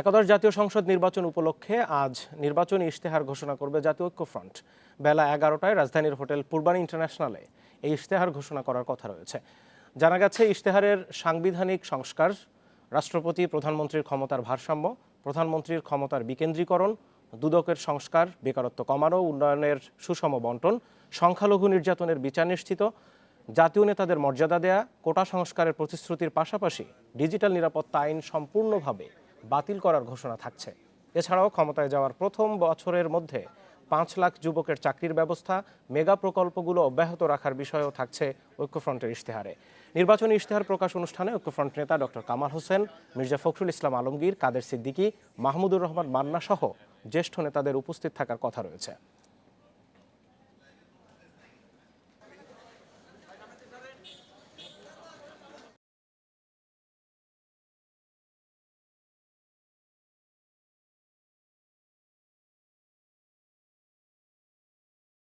একাদশ জাতীয় সংসদ নির্বাচন উপলক্ষে আজ নির্বাচনী ইশতেহার ঘোষণা করবে জাতীয় ঐক্যফ্রন্ট। বেলা এগারোটায় রাজধানীর হোটেল পূর্বানী ইন্টারন্যাশনালে এই ইশতেহার ঘোষণা করার কথা রয়েছে। জানা গেছে, ইশতেহারের সাংবিধানিক সংস্কার, রাষ্ট্রপতি, প্রধানমন্ত্রীর ক্ষমতার ভারসাম্য, প্রধানমন্ত্রীর ক্ষমতার বিকেন্দ্রীকরণ, দুদকের সংস্কার, বেকারত্ব কমানো, উন্নয়নের সুষম বন্টন, সংখ্যালঘু নির্যাতনের বিচার নিশ্চিত, জাতীয় নেতাদের মর্যাদা দেয়া, কোটা সংস্কারের প্রতিশ্রুতির পাশাপাশি ডিজিটাল নিরাপত্তা আইন সম্পূর্ণভাবে বাতিল করার ঘোষণা থাকছে। এছাড়াও ক্ষমতায় যাওয়ার প্রথম বছরের মধ্যে পাঁচ লাখ যুবকের চাকরির ব্যবস্থা, মেগা প্রকল্পগুলো অব্যাহত রাখার বিষয়েও থাকছে ঐক্যফ্রন্টের ইশতেহারে। নির্বাচনী ইশতেহার প্রকাশ অনুষ্ঠানে ঐক্যফ্রন্ট নেতা ডক্টর কামাল হোসেন, মির্জা ফখরুল ইসলাম আলমগীর, কাদের সিদ্দিকী, মাহমুদুর রহমান মান্না সহ জ্যেষ্ঠ নেতাদের উপস্থিত থাকার কথা রয়েছে।